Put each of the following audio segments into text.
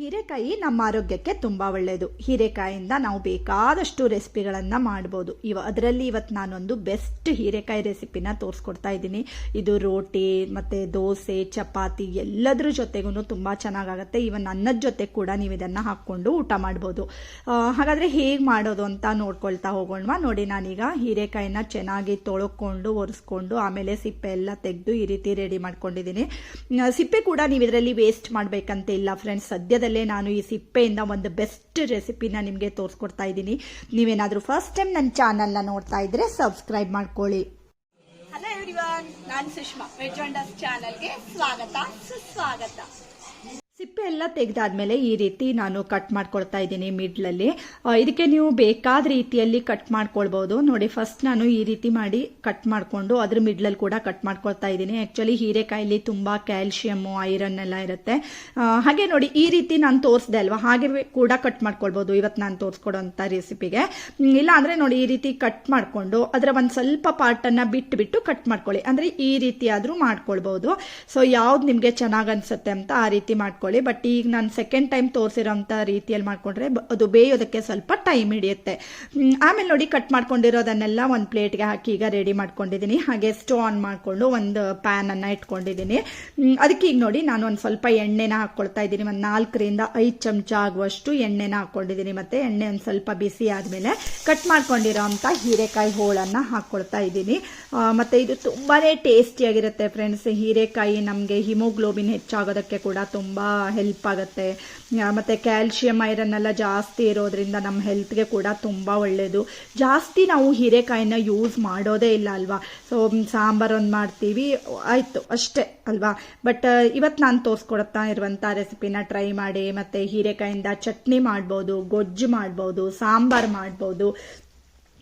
ಹೀರೆಕಾಯಿ ನಮ್ಮ ಆರೋಗ್ಯಕ್ಕೆ ತುಂಬ ಒಳ್ಳೆಯದು ಹೀರೆಕಾಯಿಂದ ನಾವು ಬೇಕಾದಷ್ಟು ರೆಸಿಪಿಗಳನ್ನು ಮಾಡ್ಬೋದು. ಇವ, ಅದರಲ್ಲಿ ಇವತ್ತು ನಾನೊಂದು ಬೆಸ್ಟ್ ಹೀರೆಕಾಯಿ ರೆಸಿಪಿನ ತೋರಿಸ್ಕೊಡ್ತಾ ಇದ್ದೀನಿ. ಇದು ರೋಟಿ, ಮತ್ತು ದೋಸೆ, ಚಪಾತಿ ಎಲ್ಲದರ ಜೊತೆಗೂ ತುಂಬ ಚೆನ್ನಾಗಾಗುತ್ತೆ. ಇವನ್ ಅನ್ನದ ಜೊತೆ ಕೂಡ ನೀವು ಇದನ್ನು ಹಾಕ್ಕೊಂಡು ಊಟ ಮಾಡ್ಬೋದು. ಹಾಗಾದರೆ ಹೇಗೆ ಮಾಡೋದು ಅಂತ ನೋಡ್ಕೊಳ್ತಾ ಹೋಗೋಣವಾ? ನೋಡಿ, ನಾನೀಗ ಹೀರೆಕಾಯಿನ ಚೆನ್ನಾಗಿ ತೊಳ್ಕೊಂಡು, ಒರೆಸ್ಕೊಂಡು, ಆಮೇಲೆ ಸಿಪ್ಪೆ ಎಲ್ಲ ತೆಗೆದು ಈ ರೀತಿ ರೆಡಿ ಮಾಡ್ಕೊಂಡಿದ್ದೀನಿ. ಸಿಪ್ಪೆ ಕೂಡ ನೀವು ಇದರಲ್ಲಿ ವೇಸ್ಟ್ ಮಾಡಬೇಕಂತ ಇಲ್ಲ ಫ್ರೆಂಡ್ಸ್. ಸದ್ಯದಲ್ಲೇ ನಾನು ಈ ಸಿಪ್ಪೆಯಿಂದ ಒಂದು ಬೆಸ್ಟ್ ರೆಸಿಪಿನ ನಿಮಗೆ ತೋರಿಸ್ಕೊಡ್ತಾ ಇದ್ದೀನಿ. ನೀವೇನಾದರೂ ಫಸ್ಟ್ ಟೈಮ್ ನನ್ನ ಚಾನಲ್ನ ನೋಡ್ತಾ ಇದ್ರೆ ಸಬ್ಸ್ಕ್ರೈಬ್ ಮಾಡ್ಕೊಳ್ಳಿ. ಹಲೋ ಎವ್ರಿವನ್ ನಾನು ಸುಷ್ಮಾ ವೆಜ್ ಚಾನಲ್ಗೆ ಸ್ವಾಗತ, ಸುಸ್ವಾಗತ. ಸಿಪ್ಪೆ ಎಲ್ಲ ತೆಗೆದಾದ್ಮೇಲೆ ಈ ರೀತಿ ನಾನು ಕಟ್ ಮಾಡ್ಕೊಳ್ತಾ ಇದ್ದೀನಿ ಮಿಡ್ಲಲ್ಲಿ. ಇದಕ್ಕೆ ನೀವು ಬೇಕಾದ ರೀತಿಯಲ್ಲಿ ಕಟ್ ಮಾಡ್ಕೊಳ್ಬಹುದು ನೋಡಿ ಫಸ್ಟ್ ನಾನು ಈ ರೀತಿ ಮಾಡಿ ಕಟ್ ಮಾಡಿಕೊಂಡು ಅದ್ರ ಮಿಡ್ಲಲ್ಲಿ ಕೂಡ ಕಟ್ ಮಾಡ್ಕೊಳ್ತಾ ಇದ್ದೀನಿ. ಆ್ಯಕ್ಚುಲಿ ಹೀರೆಕಾಯಲ್ಲಿ ತುಂಬ ಕ್ಯಾಲ್ಶಿಯಮ್ಮು ಐರನ್ ಎಲ್ಲ ಇರುತ್ತೆ. ಹಾಗೆ ನೋಡಿ, ಈ ರೀತಿ ನಾನು ತೋರಿಸ್ದೆ ಅಲ್ವಾ? ಹಾಗೆ ಕೂಡ ಕಟ್ ಮಾಡ್ಕೊಳ್ಬೋದು. ಇವತ್ತು ನಾನು ತೋರಿಸ್ಕೊಡೋಂಥ ರೆಸಿಪಿಗೆ ಇಲ್ಲ ಅಂದರೆ ನೋಡಿ, ಈ ರೀತಿ ಕಟ್ ಮಾಡಿಕೊಂಡು ಅದರ ಒಂದು ಸ್ವಲ್ಪ ಪಾರ್ಟನ್ನು ಬಿಟ್ಟುಬಿಟ್ಟು ಬಿಟ್ಟು ಕಟ್ ಮಾಡ್ಕೊಳ್ಳಿ. ಅಂದರೆ ಈ ರೀತಿ ಆದ್ರೂ ಮಾಡ್ಕೊಳ್ಬೋದು. ಸೊ ಯಾವ್ದು ನಿಮಗೆ ಚೆನ್ನಾಗಿ ಅನ್ಸುತ್ತೆ ಅಂತ ಆ ರೀತಿ ಮಾಡ್ಕೊಳ್ಳಿ. ಬಟ್ ಈಗ ನಾನು ಸೆಕೆಂಡ್ ಟೈಮ್ ತೋರಿಸಿರೋಂಥ ರೀತಿಯಲ್ಲಿ ಮಾಡಿಕೊಂಡ್ರೆ ಅದು ಬೇಯೋದಕ್ಕೆ ಸ್ವಲ್ಪ ಟೈಮ್ ಹಿಡಿಯುತ್ತೆ. ಆಮೇಲೆ ನೋಡಿ ಕಟ್ ಮಾಡ್ಕೊಂಡಿರೋದನ್ನೆಲ್ಲ ಒಂದು ಪ್ಲೇಟ್ಗೆ ಹಾಕಿ ಈಗ ರೆಡಿ ಮಾಡ್ಕೊಂಡಿದ್ದೀನಿ ಹಾಗೆ ಸ್ಟೋ ಆನ್ ಮಾಡಿಕೊಂಡು ಒಂದು ಪ್ಯಾನನ್ನು ಇಟ್ಕೊಂಡಿದ್ದೀನಿ ಅದಕ್ಕೆ ಈಗ ನೋಡಿ ನಾನು ಒಂದು ಸ್ವಲ್ಪ ಎಣ್ಣೆನ ಹಾಕ್ಕೊಳ್ತಾ ಇದ್ದೀನಿ. ಒಂದು ನಾಲ್ಕರಿಂದ ಐದು ಚಮಚ ಆಗುವಷ್ಟು ಎಣ್ಣೆನ ಹಾಕ್ಕೊಂಡಿದ್ದೀನಿ ಮತ್ತೆ ಎಣ್ಣೆ ಒಂದು ಸ್ವಲ್ಪ ಬಿಸಿ ಆದಮೇಲೆ ಕಟ್ ಮಾಡ್ಕೊಂಡಿರೋ ಅಂಥ ಹೀರೆಕಾಯಿ ಹೋಳನ್ನು ಹಾಕ್ಕೊಳ್ತಾ ಇದ್ದೀನಿ. ಮತ್ತೆ ಇದು ತುಂಬಾ ಟೇಸ್ಟಿಯಾಗಿರುತ್ತೆ ಫ್ರೆಂಡ್ಸ್ ಹೀರೆಕಾಯಿ ನಮಗೆ ಹಿಮೋಗ್ಲೋಬಿನ್ ಹೆಚ್ಚಾಗೋದಕ್ಕೆ ಕೂಡ ತುಂಬ ಹೆಲ್ಪ್ ಆಗುತ್ತೆ. ಮತ್ತು ಕ್ಯಾಲ್ಶಿಯಂ ಐರನ್ ಎಲ್ಲ ಜಾಸ್ತಿ ಇರೋದ್ರಿಂದ ನಮ್ಮ ಹೆಲ್ತ್ಗೆ ಕೂಡ ತುಂಬ ಒಳ್ಳೆಯದು ಜಾಸ್ತಿ ನಾವು ಹೀರೆಕಾಯಿನ ಯೂಸ್ ಮಾಡೋದೇ ಇಲ್ಲ ಅಲ್ವಾ? ಸೊ ಸಾಂಬಾರ್ ಒಂದು ಮಾಡ್ತೀವಿ, ಆಯಿತು, ಅಷ್ಟೇ, ಅಲ್ವಾ? ಬಟ್ ಇವತ್ತು ನಾನು ತೋರಿಸ್ಕೊಡ್ತಾ ಇರುವಂಥ ರೆಸಿಪಿನ ಟ್ರೈ ಮಾಡಿ, ಮತ್ತು ಹೀರೆಕಾಯಿಂದ ಚಟ್ನಿ ಮಾಡ್ಬೋದು, ಗೊಜ್ಜು ಮಾಡ್ಬೋದು, ಸಾಂಬಾರು ಮಾಡ್ಬೋದು.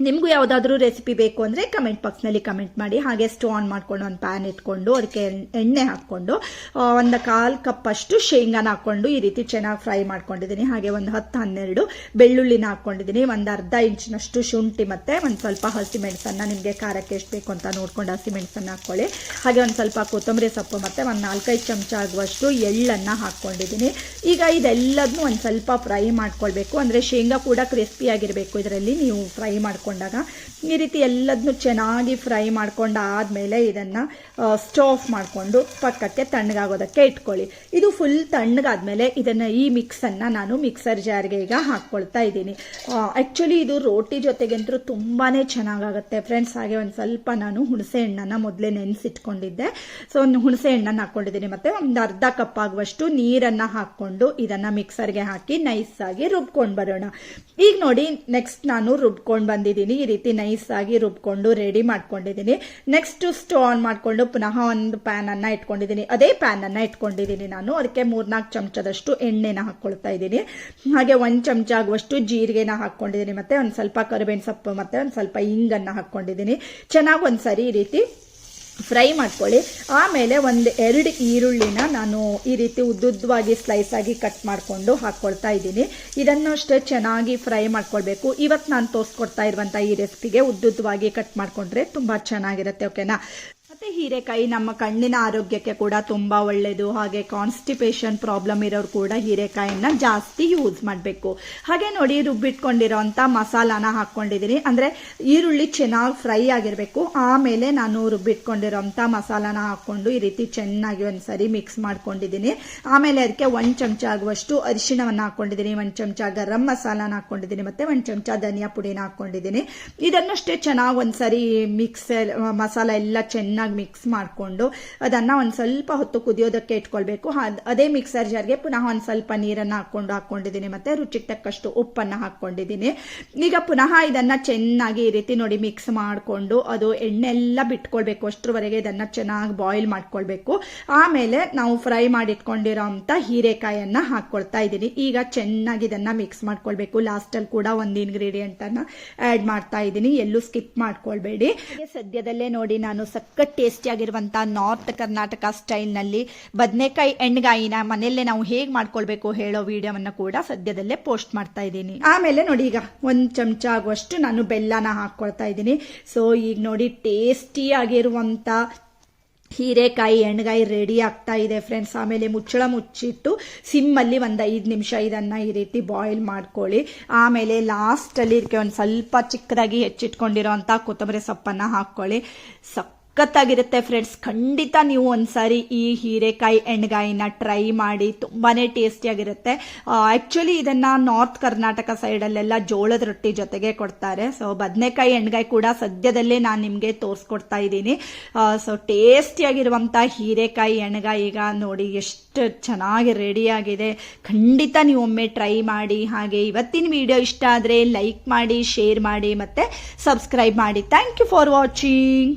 ನಿಮಗೂ ಯಾವುದಾದ್ರೂ ರೆಸಿಪಿ ಬೇಕು ಅಂದರೆ ಕಮೆಂಟ್ ಬಾಕ್ಸ್ನಲ್ಲಿ ಕಮೆಂಟ್ ಮಾಡಿ. ಹಾಗೆ ಸ್ಟೋ ಆನ್ ಮಾಡ್ಕೊಂಡು, ಒಂದು ಪ್ಯಾನ್ ಇಟ್ಕೊಂಡು ಅದಕ್ಕೆ ಎಣ್- ಎಣ್ಣೆ ಹಾಕ್ಕೊಂಡು ಒಂದು ಕಾಲು ಕಪ್ಪಷ್ಟು ಶೇಂಗಾನ ಹಾಕ್ಕೊಂಡು ಈ ರೀತಿ ಚೆನ್ನಾಗಿ ಫ್ರೈ ಮಾಡ್ಕೊಂಡಿದ್ದೀನಿ. ಹಾಗೆ ಒಂದು ಹತ್ತು ಹನ್ನೆರಡು ಬೆಳ್ಳುಳ್ಳಿನ ಹಾಕ್ಕೊಂಡಿದ್ದೀನಿ. ಒಂದು ಅರ್ಧ ಇಂಚಿನಷ್ಟು ಶುಂಠಿ ಮತ್ತು ಒಂದು ಸ್ವಲ್ಪ ಹಸಿಮೆಣಸನ್ನು ನಿಮಗೆ ಖಾರಕ್ಕೆ ಎಷ್ಟು ಬೇಕು ಅಂತ ನೋಡ್ಕೊಂಡು ಹಸಿಮೆಣಸನ್ನು ಹಾಕ್ಕೊಳ್ಳಿ. ಹಾಗೆ ಒಂದು ಸ್ವಲ್ಪ ಕೊತ್ತಂಬರಿ ಸೊಪ್ಪು ಮತ್ತು ಒಂದು ನಾಲ್ಕೈದು ಚಮಚ ಆಗುವಷ್ಟು ಎಳ್ಳನ್ನು ಹಾಕ್ಕೊಂಡಿದ್ದೀನಿ. ಈಗ ಇದೆಲ್ಲದನ್ನೂ ಒಂದು ಸ್ವಲ್ಪ ಫ್ರೈ ಮಾಡ್ಕೊಳ್ಬೇಕು. ಅಂದರೆ ಶೇಂಗಾ ಕೂಡ ಕ್ರಿಸ್ಪಿಯಾಗಿರಬೇಕು ಇದರಲ್ಲಿ ನೀವು ಫ್ರೈ ಮಾಡ್ಕೊಂಡಾಗ ಈ ರೀತಿ ಎಲ್ಲದನ್ನು ಚೆನ್ನಾಗಿ ಫ್ರೈ ಮಾಡ್ಕೊಂಡಾದ್ಮೇಲೆ ಇದನ್ನು ಸ್ಟವ್ ಆಫ್ ಮಾಡಿಕೊಂಡು ಪಕ್ಕಕ್ಕೆ ತಣ್ಣಗಾಗೋದಕ್ಕೆ ಇಟ್ಕೊಳ್ಳಿ. ಇದು ಫುಲ್ ತಣ್ಣಗಾದ್ಮೇಲೆ ಇದನ್ನು ಈ ಮಿಕ್ಸನ್ನು ನಾನು ಮಿಕ್ಸರ್ ಜಾರ್ಗೆ ಈಗ ಹಾಕ್ಕೊಳ್ತಾ ಇದ್ದೀನಿ. ಆ್ಯಕ್ಚುಲಿ ಇದು ರೋಟಿ ಜೊತೆಗಂತೂ ತುಂಬಾ ಚೆನ್ನಾಗಾಗುತ್ತೆ ಫ್ರೆಂಡ್ಸ್ ಹಾಗೆ ಒಂದು ಸ್ವಲ್ಪ ನಾನು ಹುಣಸೆ ಹಣ್ಣನ್ನು ಮೊದಲೇ ನೆನೆಸಿಟ್ಕೊಂಡಿದ್ದೆ. ಸೊ ಒಂದು ಹುಣಸೆ ಹಣ್ಣನ್ನು ಹಾಕ್ಕೊಂಡಿದ್ದೀನಿ. ಮತ್ತು ಒಂದು ಅರ್ಧ ಕಪ್ ಆಗುವಷ್ಟು ನೀರನ್ನು ಹಾಕ್ಕೊಂಡು ಇದನ್ನು ಮಿಕ್ಸರ್ಗೆ ಹಾಕಿ ನೈಸಾಗಿ ರುಬ್ಕೊಂಡು ಬರೋಣ. ಈಗ ನೋಡಿ ನೆಕ್ಸ್ಟ್ ನಾನು ರುಬ್ಕೊಂಡು ಬಂದಿದ್ದೀನಿ ಈ ರೀತಿ ನೈಸ್ ಆಗಿ ರುಬ್ಕೊಂಡು ರೆಡಿ ಮಾಡ್ಕೊಂಡಿದ್ದೀನಿ. ನೆಕ್ಸ್ಟ್ ಸ್ಟೋವ್ ಆನ್ ಮಾಡಿಕೊಂಡು ಪುನಃ ಒಂದು ಪ್ಯಾನ್ ಅನ್ನ ಇಟ್ಕೊಂಡಿದ್ದೀನಿ. ಅದೇ ಪ್ಯಾನ್ ಅನ್ನ ಇಟ್ಕೊಂಡಿದ್ದೀನಿ ನಾನು. ಅದಕ್ಕೆ ಮೂರ್ನಾಲ್ಕು ಚಮಚದಷ್ಟು ಎಣ್ಣೆನ ಹಾಕ್ಕೊಳ್ತಾ ಇದ್ದೀನಿ. ಹಾಗೆ ಒಂದು ಚಮಚ ಆಗುವಷ್ಟು ಜೀರಿಗೆನ ಹಾಕ್ಕೊಂಡಿದ್ದೀನಿ ಮತ್ತೆ ಒಂದು ಸ್ವಲ್ಪ ಕರಿಬೇವಿನ ಸೊಪ್ಪು, ಮತ್ತೆ ಒಂದು ಸ್ವಲ್ಪ ಹಿಂಗನ್ನ ಹಾಕ್ಕೊಂಡಿದ್ದೀನಿ ಚೆನ್ನಾಗಿ ಒಂದ್ಸರಿ ಈ ರೀತಿ ಫ್ರೈ ಮಾಡ್ಕೊಳ್ಳಿ. ಆಮೇಲೆ ಒಂದು ಎರಡು ಈರುಳ್ಳಿನ ನಾನು ಈ ರೀತಿ ಉದ್ದುದ್ದವಾಗಿ ಸ್ಲೈಸ್ ಆಗಿ ಕಟ್ ಮಾಡಿಕೊಂಡು ಹಾಕ್ಕೊಳ್ತಾ ಇದ್ದೀನಿ. ಇದನ್ನು ಅಷ್ಟೇ ಚೆನ್ನಾಗಿ ಫ್ರೈ ಮಾಡ್ಕೊಳ್ಬೇಕು. ಇವತ್ತು ನಾನು ತೋರಿಸ್ಕೊಡ್ತಾ ಇರುವಂಥ ಈ ರೆಸಿಪಿಗೆ ಉದ್ದುದ್ದವಾಗಿ ಕಟ್ ಮಾಡಿಕೊಂಡ್ರೆ ತುಂಬ ಚೆನ್ನಾಗಿರುತ್ತೆ ಓಕೆನಾ ಮತ್ತೆ ಹೀರೆಕಾಯಿ ನಮ್ಮ ಕಣ್ಣಿನ ಆರೋಗ್ಯಕ್ಕೆ ಕೂಡ ತುಂಬ ಒಳ್ಳೆಯದು ಹಾಗೆ ಕಾನ್ಸ್ಟಿಪೇಷನ್ ಪ್ರಾಬ್ಲಮ್ ಇರೋರು ಕೂಡ ಹೀರೆಕಾಯಿನ ಜಾಸ್ತಿ ಯೂಸ್ ಮಾಡಬೇಕು. ಹಾಗೆ ನೋಡಿ ರುಬ್ಬಿಟ್ಕೊಂಡಿರೋಂಥ ಮಸಾಲಾನ ಹಾಕ್ಕೊಂಡಿದ್ದೀನಿ ಅಂದರೆ ಈರುಳ್ಳಿ ಚೆನ್ನಾಗಿ ಫ್ರೈ ಆಗಿರಬೇಕು. ಆಮೇಲೆ ನಾನು ರುಬ್ಬಿಟ್ಕೊಂಡಿರೋಂಥ ಮಸಾಲಾನ ಹಾಕ್ಕೊಂಡು ಈ ರೀತಿ ಚೆನ್ನಾಗಿ ಒಂದ್ಸರಿ ಮಿಕ್ಸ್ ಮಾಡ್ಕೊಂಡಿದ್ದೀನಿ ಆಮೇಲೆ ಅದಕ್ಕೆ ಒಂದು ಚಮಚ ಆಗುವಷ್ಟು ಅರಿಶಿಣವನ್ನು ಹಾಕ್ಕೊಂಡಿದ್ದೀನಿ ಒಂದು ಚಮಚ ಗರಂ ಮಸಾಲಾನ ಹಾಕ್ಕೊಂಡಿದ್ದೀನಿ ಮತ್ತೆ ಒಂದು ಚಮಚ ಧನಿಯಾ ಪುಡಿನ ಹಾಕ್ಕೊಂಡಿದ್ದೀನಿ ಇದನ್ನಷ್ಟೇ ಚೆನ್ನಾಗಿ ಒಂದ್ಸರಿ ಮಿಕ್ಸ್ ಮಸಾಲ ಎಲ್ಲ ಚೆನ್ನಾಗಿ ಮಿಕ್ಸ್ ಮಾಡಿಕೊಂಡು ಅದನ್ನು ಒಂದು ಸ್ವಲ್ಪ ಹೊತ್ತು ಕುದಿಯೋದಕ್ಕೆ ಇಟ್ಕೊಳ್ಬೇಕು. ಅದ್- ಮಿಕ್ಸರ್ ಜಾರ್ಗೆ ಪುನಃ ಒಂದು ಸ್ವಲ್ಪ ನೀರನ್ನು ಹಾಕ್ಕೊಂಡು ಹಾಕ್ಕೊಂಡಿದ್ದೀನಿ ಮತ್ತೆ ರುಚಿಗೆ ತಕ್ಕಷ್ಟು ಉಪ್ಪನ್ನು ಹಾಕ್ಕೊಂಡಿದ್ದೀನಿ. ಈಗ ಪುನಃ ಇದನ್ನು ಚೆನ್ನಾಗಿ ಈ ರೀತಿ ನೋಡಿ ಮಿಕ್ಸ್ ಮಾಡಿಕೊಂಡು ಅದು ಎಣ್ಣೆ ಎಲ್ಲ ಬಿಟ್ಕೊಳ್ಬೇಕು. ಅಷ್ಟರವರೆಗೆ ಇದನ್ನು ಚೆನ್ನಾಗಿ ಬಾಯ್ಲ್ ಮಾಡ್ಕೊಳ್ಬೇಕು. ಆಮೇಲೆ ನಾವು ಫ್ರೈ ಮಾಡಿಟ್ಕೊಂಡಿರೋ ಅಂಥ ಹೀರೆಕಾಯನ್ನು ಹಾಕ್ಕೊಳ್ತಾ ಇದ್ದೀನಿ. ಈಗ ಚೆನ್ನಾಗಿ ಇದನ್ನು ಮಿಕ್ಸ್ ಮಾಡ್ಕೊಳ್ಬೇಕು. ಲಾಸ್ಟಲ್ಲಿ ಕೂಡ ಒಂದು ಇಂಗ್ರೀಡಿಯೆಂಟನ್ನು ಆ್ಯಡ್ ಮಾಡ್ತಾ ಇದ್ದೀನಿ. ಎಲ್ಲೂ ಸ್ಕಿಪ್ ಮಾಡ್ಕೊಳ್ಬೇಡಿ. ಸದ್ಯದಲ್ಲೇ ನೋಡಿ ನಾನು ಸಖತ್ ಟೇಸ್ಟಿಯಾಗಿರುವಂಥ ನಾರ್ತ್ ಕರ್ನಾಟಕ ಸ್ಟೈಲ್ನಲ್ಲಿ ಬದನೆಕಾಯಿ ಎಣ್ಣೆಗಾಯಿನ ಮನೆಯಲ್ಲೇ ನಾವು ಹೇಗೆ ಮಾಡ್ಕೊಳ್ಬೇಕು ಹೇಳೋ ವಿಡಿಯೋವನ್ನು ಕೂಡ ಸದ್ಯದಲ್ಲೇ ಪೋಸ್ಟ್ ಮಾಡ್ತಾ ಇದ್ದೀನಿ. ಆಮೇಲೆ ನೋಡಿ ಈಗ ಒಂದು ಚಮಚ ಆಗುವಷ್ಟು ನಾನು ಬೆಲ್ಲನ ಹಾಕ್ಕೊಳ್ತಾ ಇದ್ದೀನಿ. ಸೊ ಈಗ ನೋಡಿ ಟೇಸ್ಟಿಯಾಗಿರುವಂಥ ಹೀರೆಕಾಯಿ ಎಣ್ಗಾಯಿ ರೆಡಿ ಆಗ್ತಾ ಇದೆ ಫ್ರೆಂಡ್ಸ್ ಆಮೇಲೆ ಮುಚ್ಚಳ ಮುಚ್ಚಿಟ್ಟು ಸಿಮ್ಮಲ್ಲಿ ಒಂದು ಐದು ನಿಮಿಷ ಇದನ್ನು ಈ ರೀತಿ ಬಾಯ್ಲ್ ಮಾಡ್ಕೊಳ್ಳಿ. ಆಮೇಲೆ ಲಾಸ್ಟಲ್ಲಿ ಇದಕ್ಕೆ ಒಂದು ಸ್ವಲ್ಪ ಚಿಕ್ಕದಾಗಿ ಹೆಚ್ಚಿಟ್ಕೊಂಡಿರೋಂಥ ಕೊತ್ತಂಬರಿ ಸೊಪ್ಪನ್ನು ಹಾಕ್ಕೊಳ್ಳಿ ಸಖತ್ತಾಗಿರುತ್ತೆ ಫ್ರೆಂಡ್ಸ್ ಖಂಡಿತ ನೀವು ಒಂದ್ಸಾರಿ ಈ ಹೀರೆಕಾಯಿ ಎಣ್ಗಾಯಿನ ಟ್ರೈ ಮಾಡಿ, ತುಂಬಾನೇ ಟೇಸ್ಟಿಯಾಗಿರುತ್ತೆ ಆ್ಯಕ್ಚುಲಿ ಇದನ್ನ ನಾರ್ತ್ ಕರ್ನಾಟಕ ಸೈಡಲ್ಲೆಲ್ಲ ಜೋಳದ ರೊಟ್ಟಿ ಜೊತೆಗೆ ಕೊಡ್ತಾರೆ. ಸೊ ಬದನೆಕಾಯಿ ಎಣ್ಗಾಯಿ ಕೂಡ ಸದ್ಯದಲ್ಲೇ ನಾನು ನಿಮಗೆ ತೋರಿಸ್ಕೊಡ್ತಾ ಇದ್ದೀನಿ. ಸೊ ಟೇಸ್ಟಿಯಾಗಿರುವಂಥ ಹೀರೆಕಾಯಿ ಎಣ್ಗಾಯಿ ಈಗ ನೋಡಿ ಎಷ್ಟು ಚೆನ್ನಾಗಿ ರೆಡಿಯಾಗಿದೆ ಖಂಡಿತ ನೀವು ಒಮ್ಮೆ ಟ್ರೈ ಮಾಡಿ, ಹಾಗೆ ಇವತ್ತಿನ ವಿಡಿಯೋ ಇಷ್ಟ ಆದರೆ ಲೈಕ್ ಮಾಡಿ ಶೇರ್ ಮಾಡಿ ಮತ್ತೆ ಸಬ್ಸ್ಕ್ರೈಬ್ ಮಾಡಿ. Thank you for watching